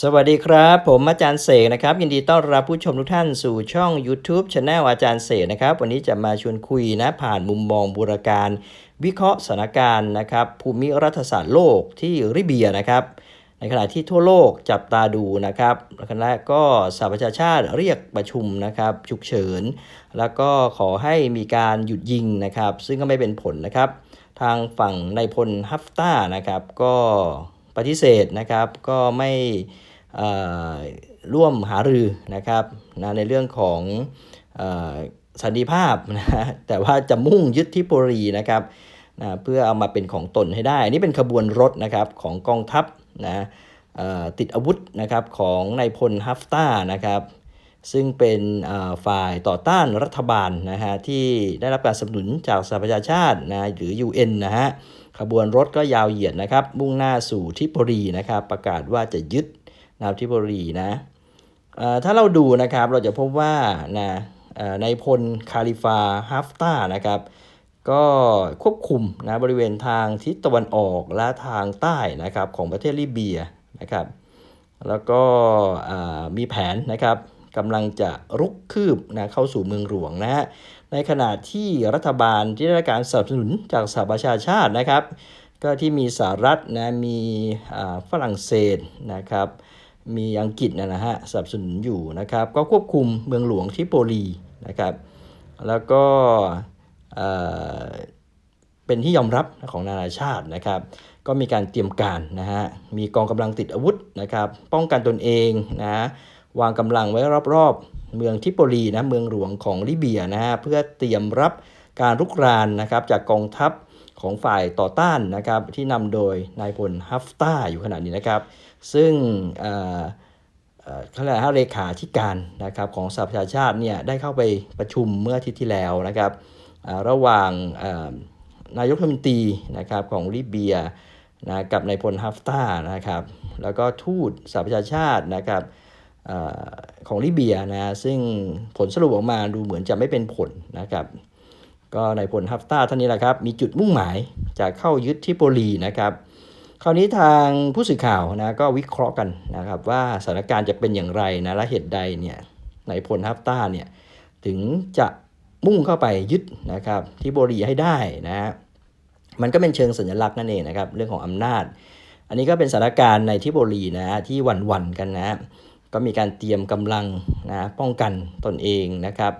สวัสดีครับ ผมอาจารย์เสกนะครับ ยินดีต้อนรับผู้ชมทุกท่านสู่ช่อง YouTube c h anel อาจารย์เสกนะครับ วันนี้จะมาชวนคุยนะผ่านมุมมองบูรการ วิเคราะห์สถานการณ์นะครับภูมิรัฐศาสตร์โลกที่ริเบียนะครับ ในขณะที่ทั่วโลกจับตาดูนะครับและก็สหประชาชาติเรียกประชุมนะครับฉุกเฉิน แล้วก็ขอให้มีการหยุดยิงนะครับ ซึ่งก็ไม่เป็นผลนะครับ ทางฝั่งนายพลฮัฟต้านะครับก็ ปฏิเสธนะครับก็ไม่ร่วมหารือนะครับนะในเรื่องของอสันติภาพนะแต่ว่าจะมุ่งยึดทิโปรีนะครับนะเพื่อเอามาเป็นของตนให้ได้อันนี้เป็นขบวนรถนะครับของกองทัพนะติดอาวุธนะครับของนายพลฮัฟต้านะครับซึ่งเป็นฝ่ายต่อต้านรัฐบาลนะฮะที่ได้รับการสนับสนุนจากสหประชาชาตินะหรือ UN นะฮะ ขบวนรถก็ยาวเหยียดนะครับ มุ่งหน้าสู่ทิโปรีนะครับ ประกาศว่าจะยึดนาทิโปรีนะถ้าเราดูนะครับเราจะพบว่านะในพลคาลิฟาฮัฟตานะครับ ก็ควบคุมนะบริเวณทางทิศตะวันออกและทางใต้นะครับของประเทศลิเบียนะครับ แล้วก็มีแผนนะครับกำลังจะรุกคืบนะเข้าสู่เมืองหลวงนะฮะ ในขณะที่รัฐบาลที่ได้การสนับสนุนจากสหประชาชาตินะครับ ก็ที่มีสหรัฐนะมีฝรั่งเศสนะครับมีอังกฤษนะฮะสนับสนุนอยู่นะครับ ก็ควบคุมเมืองหลวงที่โปลีนะครับ แล้วก็เอ่อเป็นที่ยอมรับของนานาชาตินะครับ ก็มีการเตรียมการนะฮะมีกองกำลังติดอาวุธนะครับ ป้องกันตนเองนะวางกำลังไว้รอบๆ เมืองทิโปลีนะเมืองหลวงของลิเบียนะฮะเพื่อเตรียมรับการรุกรานนะครับจากกองทัพของฝ่ายต่อต้านนะครับที่นำโดยนายพลฮัฟต้าอยู่ขณะนี้นะครับ ซึ่งเขาเรียกอะไรฮะเลขาธิการนะครับของสหประชาชาติเนี่ยได้เข้าไปประชุมเมื่ออาทิตย์ที่แล้วนะครับระหว่างนายกรัฐมนตรีนะครับของลิเบียนะกับนายพลฮัฟตานะครับแล้วก็ทูตสหประชาชาตินะครับ ของลิเบียนะซึ่งผลสรุปออกมาดูเหมือนจะไม่เป็นผลนะครับก็ในายพลฮัฟตาท่านนี้แหละครับมีจุดมุ่งหมายจะเข้ายึดทิโปลีนะครับคราวนี้ทางผู้สื่อข่าวนะก็วิเคราะห์กันนะครับว่าสถานการณ์จะเป็นอย่างไรนะและเหตุใดเนี่ยในายพลฮัฟตาเนี่ยถึงจะมุ่งเข้าไปยึดนะครับที่โบรีให้ได้นะฮะมันก็เป็นเชิงสัญลักษณ์นั่นเองนะครับเรื่องของอำนาจ อันนี้ก็เป็นสถานการณ์ในทิโบรีนะฮะที่หวั่นๆกันนะฮะ ก็มีการเตรียมกำลังนะป้องกันตนเองนะครับ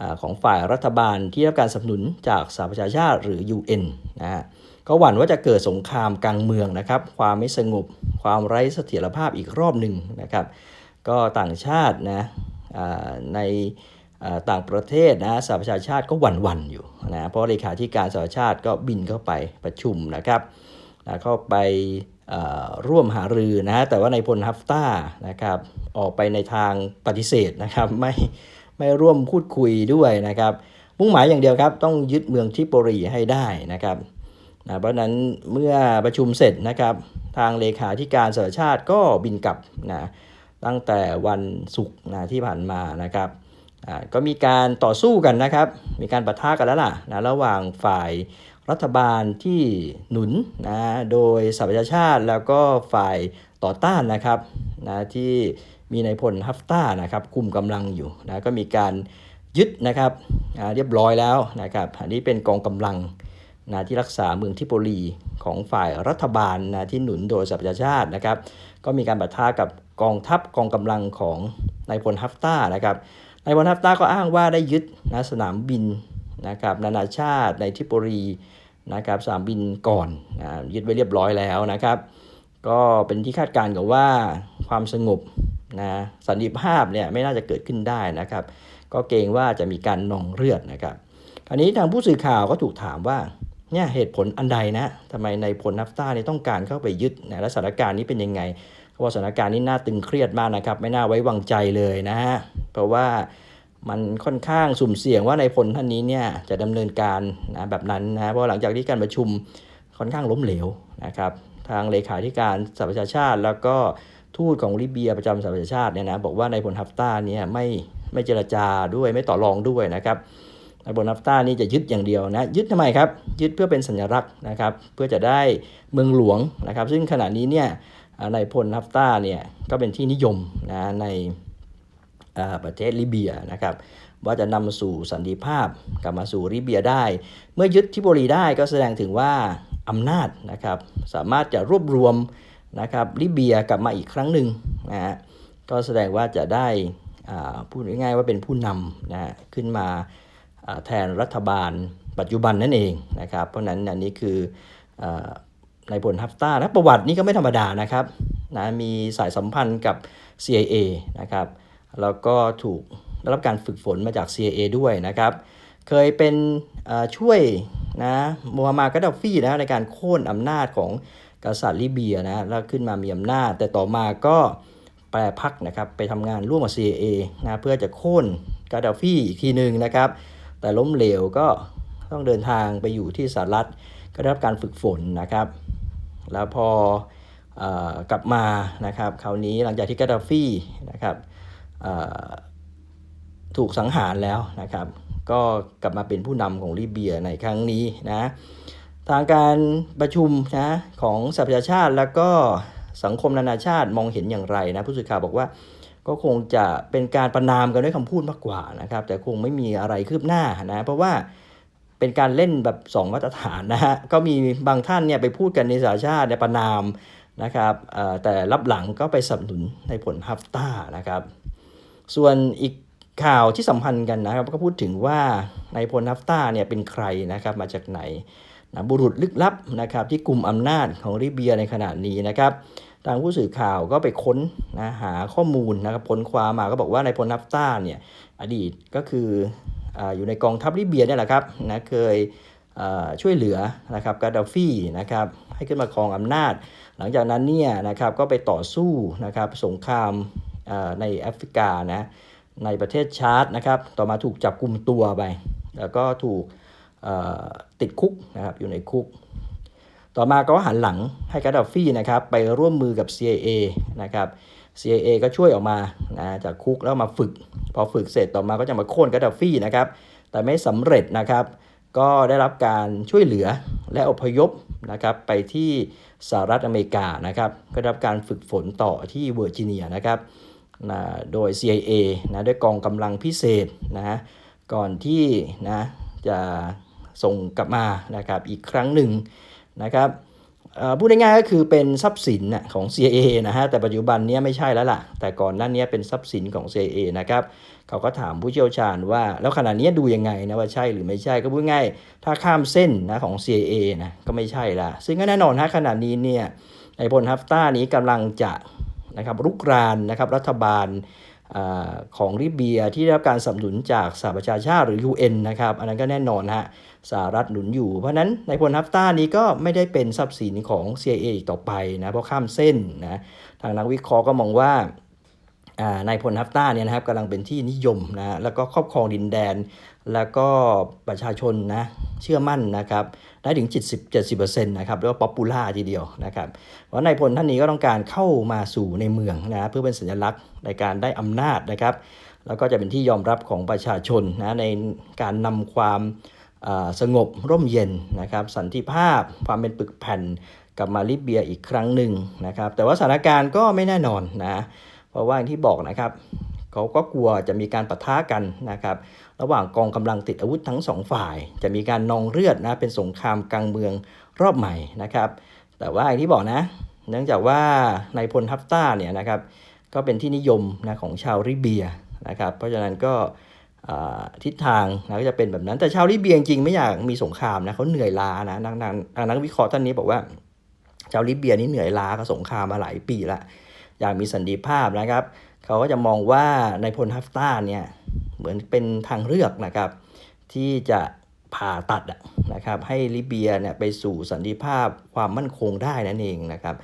อของฝ่ายรัฐบาลที่รับการสนับสนุนจากสหประชาชาติหรือ UN นะฮะก็หวั่นว่าจะเกิดสงครามกลางเมืองนะครับ ความไม่สงบ ความไร้เสถียรภาพอีกรอบหนึ่งนะครับ ก็ต่างชาตินะในต่างประเทศนะสหประชาชาติก็หวั่นวันๆอยู่นะเพราะเลขาธิการสหประชาชาติก็บินเข้าไปประชุมนะครับเข้าไป ร่วมหารือนะฮะแต่ว่าในายพลฮัฟต้านะครับออกไปในทางปฏิเสธนะครับไม่ไม่ร่วมพูดคุยด้วยนะครับมุ่งหมายอย่างเดียวครับต้องยึดเมืองทิโปลีให้ได้นะครับนะเพราะนั้นเมื่อประชุมเสร็จนะครับทางเลขาธิการสหชาติก็บินกลับนะตั้งแต่วันศุกร์นะที่ผ่านมานะครับก็มีการต่อสู้กันนะครับ มีการปะทะกันแล้วล่ะนะระหว่างฝ่าย รัฐบาลที่หนุนนะโดยสหประชาชาติแล้วก็ฝ่ายต่อต้านนะครับนะที่มีนายพลฮัฟต้านะครับคุมกำลังอยู่นะก็มีการยึดนะครับเรียบร้อยแล้วนะครับอันนี้เป็นกองกำลังนะที่รักษาเมืองทิโปลีของฝ่ายรัฐบาลนะที่หนุนโดยสหประชาชาตินะครับ ก็มีการปะทะกับกองทัพกองกำลังของนายพลฮัฟต้านะครับนายพลฮัฟต้าก็อ้างว่าได้ยึดนะสนามบินนะครับนานาชาติในทิโปลี นะครับสนามบินก่อนนะยึดไว้เรียบร้อยแล้วนะครับ ก็เป็นที่คาดการณ์กันว่าความสงบนะสันติภาพเนี่ยไม่น่าจะเกิดขึ้นได้นะครับ ก็เกรงว่าจะมีการนองเลือดนะครับคราวนี้ทางผู้สื่อข่าวก็ถูกถามว่าเนี่ยเหตุผลอันใดนะทำไมในพลนัฟต้าเนี่ยต้องการเข้าไปยึดนะและสถานการณ์นี้เป็นยังไงเพราะว่าสถานการณ์นี้น่าตึงเครียดมากนะครับ ไม่น่าไว้วางใจเลยนะฮะเพราะว่า มันค่อนข้างสุ่มเสี่ยงว่าในพลท่านนี้เนี่ยจะดำเนินการนะแบบนั้นนะเพราะหลังจากที่การประชุมค่อนข้างล้มเหลวนะครับทางเลขาธิการสหประชาชาติ แล้วก็ทูตของลิเบียประจำสหประชาชาติเนี่ยนะบอกว่าในพลฮัฟต้าเนี่ยไม่ไม่เจรจาด้วยไม่ต่อรองด้วยนะครับนายโบนัฟต้านี่จะยึดอย่างเดียวนะยึดทำไมครับ ยึดเพื่อเป็นสัญลักษณ์นะครับเพื่อจะได้เมืองหลวงนะครับ ซึ่งขณะนี้เนี่ยอ่านายพลนัฟต้าเนี่ยก็เป็นที่นิยมนะใน ประเทศลิเบียนะครับว่าจะนำมาสู่สันติภาพกลับมาสู่ลิเบียได้ เมื่อยึดทิโปลีได้ก็แสดงถึงว่าอำนาจนะครับสามารถจะรวบรวมนะครับลิเบียกลับมาอีกครั้งหนึ่งนะฮะก็แสดงว่าจะได้อ่าพูดง่ายๆว่าเป็นผู้นำนะฮะขึ้นมาแทนรัฐบาลปัจจุบันนั่นเองนะครับ เพราะนั้นอันนี้คืออ่านายพลฮัฟตานะประวัตินี่ก็ไม่ธรรมดานะครับนะมีสายสัมพันธ์กับ CIA นะครับ แล้วก็ถูกได้รับการฝึกฝนมาจาก CIA ด้วยนะครับ เคยเป็นช่วยนะมูฮัมหมัดกัดดาฟีนะในการโค่นอำนาจของกษัตริย์ลิเบียนะแล้วขึ้นมามีอำนาจ แต่ต่อมาก็แปรพักนะครับไปทำงานร่วมกับ CIA นะเพื่อจะโค่นกัดดาฟีอีกทีหนึ่งนะครับ แต่ล้มเหลวก็ต้องเดินทางไปอยู่ที่สหรัฐก็ได้รับการฝึกฝนนะครับ แล้วพออกลับมานะครับ คราวนี้หลังจากที่กัดดาฟีนะครับ ถูกสังหารแล้วนะครับ ก็กลับมาเป็นผู้นำของลิเบียในครั้งนี้นะทางการประชุมนะของสหประชาชาติแล้วก็สังคมนานาชาติมองเห็นอย่างไรนะผู้สื่อข่าวบอกว่าก็คงจะเป็นการประนามกันด้วยคำพูดมากกว่านะครับ แต่คงไม่มีอะไรคืบหน้านะ เพราะว่าเป็นการเล่นแบบ 2 มาตรฐานนะฮะก็มีบางท่านเนี่ยไปพูดกันในสหชาติในยประนามนะครับแต่รับหลังก็ไปสนับสนุนในผลฮัฟต้านะครับ ส่วนอีกข่าวที่สัมพันธ์กันนะครับ ก็พูดถึงว่านายพลนัฟต้าเนี่ยเป็นใครนะครับมาจากไหนนะบุรุษลึกลับนะครับที่กลุ่มอำนาจของลิเบียในขณะนี้นะครับทางผู้สื่อข่าวก็ไปค้นนะหาข้อมูลนะครับผลความมาก็บอกว่านายพลนัฟต้าเนี่ยอดีตก็คือออยู่ในกองทัพลิเบียเนี่ยแหละครับนะเคยช่วยเหลือนะครับกาดาฟีนะครับให้ขึ้นมาครองอำนาจ หลังจากนั้นเนี่ยนะครับก็ไปต่อสู้นะครับสงคราม ในแอฟริกานะในประเทศชาร์ตนะครับ ต่อมาถูกจับกลุ่มตัวไป แล้วก็ถูกติดคุกนะครับอยู่ในคุก ต่อมาก็หันหลังให้กาดาฟี่นะครับไปร่วมมือกับ CIA นะครับ CIA ก็ช่วยออกมานะจากคุกแล้วมาฝึก พอฝึกเสร็จต่อมาก็จะมาโค่นกาดาฟี่นะครับ แต่ไม่สำเร็จนะครับ ก็ได้รับการช่วยเหลือและอพยพนะครับไปที่สหรัฐอเมริกานะครับก็ได้รับการฝึกฝนต่อที่เวอร์จิเนียนะครับ นะโดย CIA นะด้วยกองกำลังพิเศษนะก่อนที่นะจะส่งกลับมานะครับอีกครั้งหนึ่งนะครับพูดง่ายๆก็คือเป็นทรัพย์สินน่ะของ CIA นะฮะแต่ปัจจุบันนี้ไม่ใช่แล้วล่ะ แต่ก่อนหน้านี้เป็นทรัพย์สินของ CIA นะครับเขาก็ถามผู้เชี่ยวชาญว่า แล้วขณะนี้ดูยังไงนะว่าใช่หรือไม่ใช่ก็พูดง่ายถ้าข้ามเส้นนะของ CIA นะก็ไม่ใช่ละซึ่งก็แน่นอนฮะขณะนี้เนี่ยไอ้พลฮัฟต้านี้กำลังจะ นะครับรุกรานนะครับรัฐบาลอของลิเบียที่ได้รับการสนับสนุนจากสหประชาชาติหรือ UN นะครับอันนั้นก็แน่นอนฮะสหรัฐหนุนอยู่ เพราะนั้นในพลฮัฟต้านี้ก็ไม่ได้เป็นทรัพย์สินของ CIA อีกต่อไปนะเพราะข้ามเส้นนะทางนักวิเคราะห์ก็มองว่าอ่านายพลฮัฟต้าเนี่ยนะครับกำลังเป็นที่นิยมนะแล้วก็ครอบครองดินแดน แล้วก็ประชาชนนะเชื่อมั่นนะครับได้ถึง 70-70%นะครับเรียกว่าป๊อปปูล่าทีเดียวนะครับเพราะนายพลท่านนี้ก็ต้องการเข้ามาสู่ในเมืองนะเพื่อเป็นสัญลักษณ์ในการได้อำนาจนะครับแล้วก็จะเป็นที่ยอมรับของประชาชนนะในการนำความสงบร่มเย็นนะครับสันติภาพความเป็นปึกแผ่นกลับมาลิเบียอีกครั้งหนึ่งนะครับแต่ว่าสถานการณ์ก็ไม่แน่นอนนะเพราะว่าอย่างที่บอกนะครับ เขาก็กลัวจะมีการปะทะกันนะครับ ระหว่างกองกำลังติดอาวุธทั้งสองฝ่าย จะมีการนองเลือดนะเป็นสงครามกลางเมืองรอบใหม่นะครับ แต่ว่าอย่างที่บอกนะ เนื่องจากว่าในพลฮัฟต้าเนี่ยนะครับ ก็เป็นที่นิยมนะของชาวลิเบียนะครับ เพราะฉะนั้นก็ทิศทางนะก็จะเป็นแบบนั้น แต่ชาวลิเบียจริงไม่อยากมีสงครามนะเขาเหนื่อยล้านะนักนักนักวิเคราะห์ท่านนี้บอกว่า ชาวลิเบียนี่เหนื่อยล้ากับสงครามมาหลายปีละ อย่ากมีสันติภาพนะครับ เขาก็จะมองว่าในพลฮัฟต้าเนี่ยเหมือนเป็นทางเลือกนะครับ ที่จะผ่าตัดนะครับให้ลิเบียเนี่ยไปสู่สันติภาพความมั่นคงได้นั่นเองนะครับ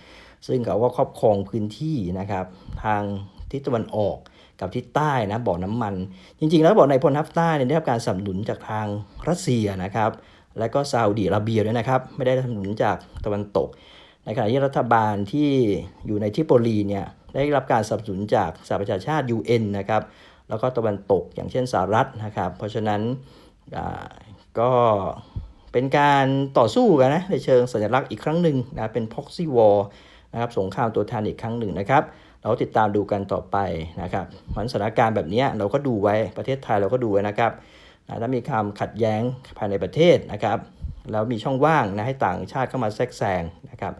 ซึ่งเขาก็ครอบครองพื้นที่นะครับ ทางทิศตะวันออกกับทิศใต้นะบ่อน้ำมัน จริงๆ แล้วบ่อนในพลฮัฟต้าเนี่ยได้รับการสนับสนุนจากทางรัสเซียนะครับ และก็ซาอุดิอาระเบียด้วยนะครับ ไม่ได้สนับสนุนจากตะวันตก ในขณะที่รัฐบาลที่อยู่ในทิโปลีเนี่ยได้รับการสนับสนุนจากสหประชาชาติ UN นะครับแล้วก็ตะวันตกอย่างเช่นสหรัฐนะครับ เพราะฉะนั้นก็เป็นการต่อสู้กันนะในเชิงสัญลักษณ์อีกครั้งหนึ่งนะเป็น proxy war นะครับสงครามตัวแทนอีกครั้งหนึ่งนะครับ เราติดตามดูกันต่อไปนะครับมันสถานการณ์แบบนี้เราก็ดูไว้ประเทศไทยเราก็ดูไว้นะครับถ้ามีความขัดแย้งภายในประเทศนะครับ แล้วมีช่องว่างนะให้ต่างชาติเข้ามาแทรกแซงนะครับ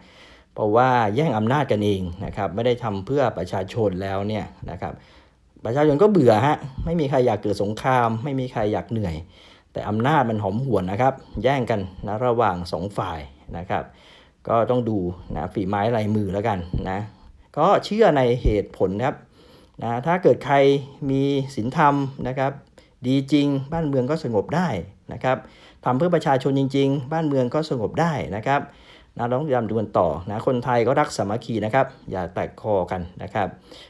เพราะว่าแย่งอำนาจกันเองนะครับไม่ได้ทำเพื่อประชาชนแล้วเนี่ยนะครับประชาชนก็เบื่อฮะไม่มีใครอยากเกิดสงคราม ไม่มีใครอยากเหนื่อย แต่อำนาจมันหอมหวนนะครับ แย่งกันนะระหว่างสองฝ่ายนะครับ ก็ต้องดูนะฝีไม้ลายมือแล้วกันนะก็เชื่อในเหตุผลครับนะถ้าเกิดใครมีศีลธรรมนะครับ ดีจริงบ้านเมืองก็สงบได้นะครับ ทำเพื่อประชาชนจริง ๆ บ้านเมืองก็สงบได้นะครับนะเราต้องยายามดูกันต่อนะคนไทยก็รักสามัคคีนะครับ อย่าแตกคอกันนะครับ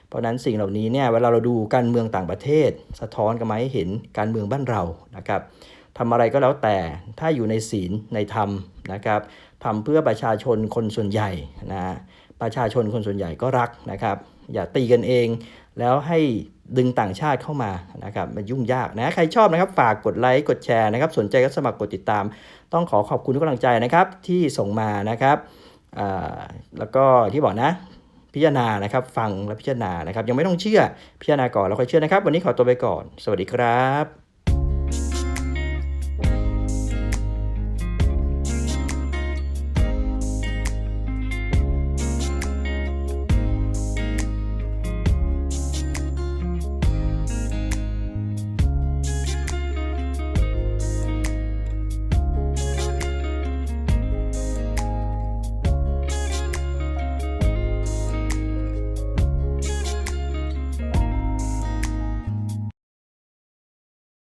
เพราะฉะนั้นสิ่งเหล่านี้เนี่ยเวลาเราดูการเมืองต่างประเทศ สะท้อนกันมาให้เห็นการเมืองบ้านเรานะครับทำอะไรก็แล้วแต่ถ้าอยู่ในศีลในธรรมนะครับทำเพื่อประชาชนคนส่วนใหญ่นะประชาชนคนส่วนใหญ่ก็รักนะครับ อย่าตีกันเอง แล้วให้ ดึงต่างชาติเข้ามานะครับมันยุ่งยากนะใครชอบนะครับฝากกดไลค์กดแชร์นะครับ สนใจก็สมัครกดติดตาม ต้องขอขอบคุณทุกกำลังใจนะครับที่ส่งมานะครับแล้วก็ที่บอกนะพิจารณานะครับ ฟังและพิจารณานะครับ ยังไม่ต้องเชื่อพิจารณาก่อนแล้วค่อยเชื่อนะครับ วันนี้ขอตัวไปก่อน สวัสดีครับ